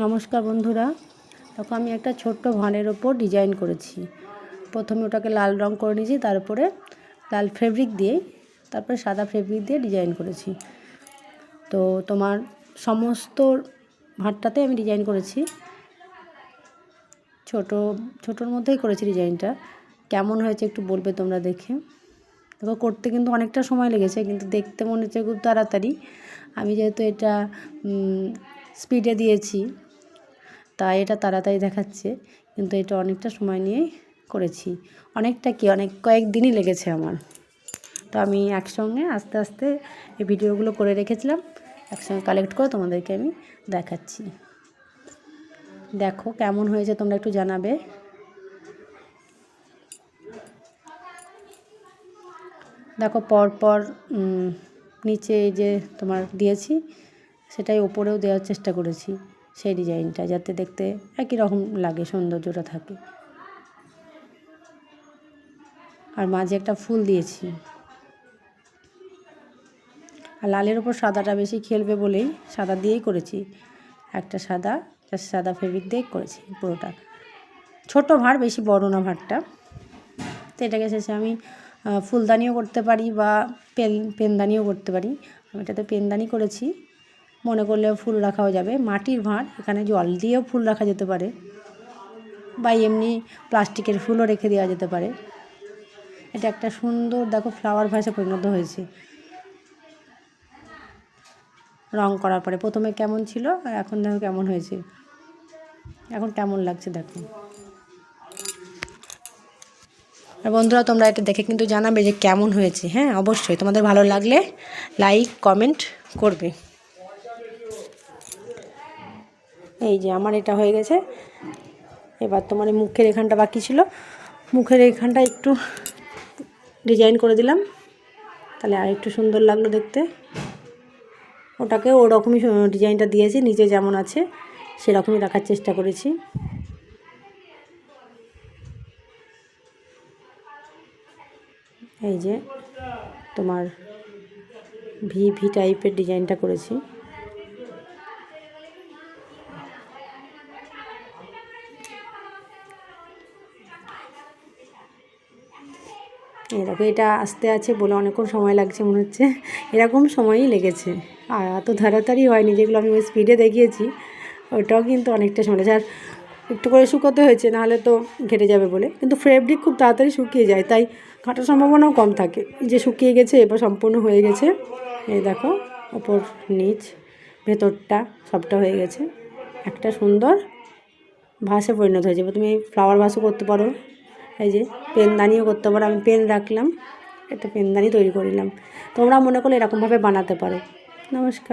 নমস্কার বন্ধুরা। দেখো, আমি একটা ছোট্ট ভাঁড়ের ওপর ডিজাইন করেছি। প্রথমে ওটাকে লাল রং করে নিয়েছি তারপরে লাল ফেব্রিক দিয়ে, তারপরে সাদা ফেব্রিক দিয়ে ডিজাইন করেছি। তো তোমার সমস্ত ভাঁড়টাতে আমি ডিজাইন করেছি। ছোট, ছোটোর মধ্যেই করেছি ডিজাইনটা। কেমন হয়েছে একটু বলবে তোমরা দেখে। দেখো, করতে কিন্তু অনেকটা সময় লেগেছে, কিন্তু দেখতে মনে হচ্ছে খুব তাড়াতাড়ি। আমি যেহেতু এটা স্পিডে দিয়েছি। তাই এটা তাড়াতাড়ি দেখাচ্ছে, কিন্তু এটা অনেকটা সময় নিয়েই করেছি। অনেকটা কি, অনেক কয়েকদিনই লেগেছে আমার। তো আমি একসঙ্গে আস্তে আস্তে এই ভিডিওগুলো করে রেখেছিলাম, একসঙ্গে কালেক্ট করে তোমাদেরকে আমি দেখাচ্ছি। দেখো কেমন হয়েছে, তোমরা একটু জানাবে। দেখো পরপর নিচে যে তোমার দিয়েছি সেটাই ওপরেও দেওয়ার চেষ্টা করেছি সেই ডিজাইনটা, যাতে দেখতে একই রকম লাগে, সৌন্দর্যটা থাকে। আর মাঝে একটা ফুল দিয়েছি। আর লালের ওপর সাদাটা বেশি খেলবে বলেই সাদা দিয়েই করেছি। একটা সাদা সাদা ফেব্রিক দিয়ে করেছি পুরোটা। ছোট ভাঁড়, বেশি বড় না ভাঁড়টা। তো এটাকে শেষে আমি ফুলদানিও করতে পারি বা পেন, পেনদানিও করতে পারি। আমি এটাতে পেনদানি করেছি। মনে করলে ফুল রাখাও যাবে। মাটির ভাঁড়, এখানে জল দিয়েও ফুল রাখা যেতে পারে। বা এমনি প্লাস্টিকের ফুলও রেখে দেওয়া যেতে পারে। এটা একটা সুন্দর, দেখো ফ্লাওয়ার ভাসে পরিণত হয়েছে। রং করার পরে প্রথমে কেমন ছিল, আর এখন দেখো কেমন হয়েছে। এখন কেমন লাগছে দেখো। আর বন্ধুরা, তোমরা এটা দেখে কিন্তু জানাবে যে কেমন হয়েছে। হ্যাঁ অবশ্যই। তোমাদের ভালো লাগলে লাইক কমেন্ট করবে। এই যে আমার এটা হয়ে গেছে। এবার তোমার এই মুখের এখানটা বাকি ছিল। মুখের এখানটা একটু ডিজাইন করে দিলাম। তাহলে আর একটু সুন্দর লাগল দেখতে। ওটাকে ওরকমই ডিজাইনটা দিয়েছি, নিচে যেমন আছে, সেরকমই রাখার চেষ্টা করেছি। এই যে তোমার ভি ভি টাইপের ডিজাইনটা করেছি। এই দেখো এটা আসতে আছে বলে অনেকক্ষণ সময় লাগছে মনে হচ্ছে। এরকম সময়ই লেগেছে। আর এত তাড়াতাড়ি হয়নি যেগুলো আমি ওই স্পিডে দেখিয়েছি, ওটাও কিন্তু অনেকটা সময় আর একটু করে শুকোতে হয়েছে, নাহলে তো ঘেটে যাবে বলে। কিন্তু ফেব্রিক খুব তাড়াতাড়ি শুকিয়ে যায়, তাই ঘাটার সম্ভাবনাও কম থাকে। যে শুকিয়ে গেছে, এবার সম্পূর্ণ হয়ে গেছে। এই দেখো, ওপর, নিচ, ভেতরটা, সবটা হয়ে গেছে। একটা সুন্দর ভাসে পরিণত হয়ে যাবে তুমি ফ্লাওয়ার ভাসও করতে পারো। এই যে পেনদানিও করতে পারো। আমি পেন রাখলাম, একটা পেনদানি তৈরি করলাম তোমরা মনে করলে এরকমভাবে বানাতে পারো। নমস্কার।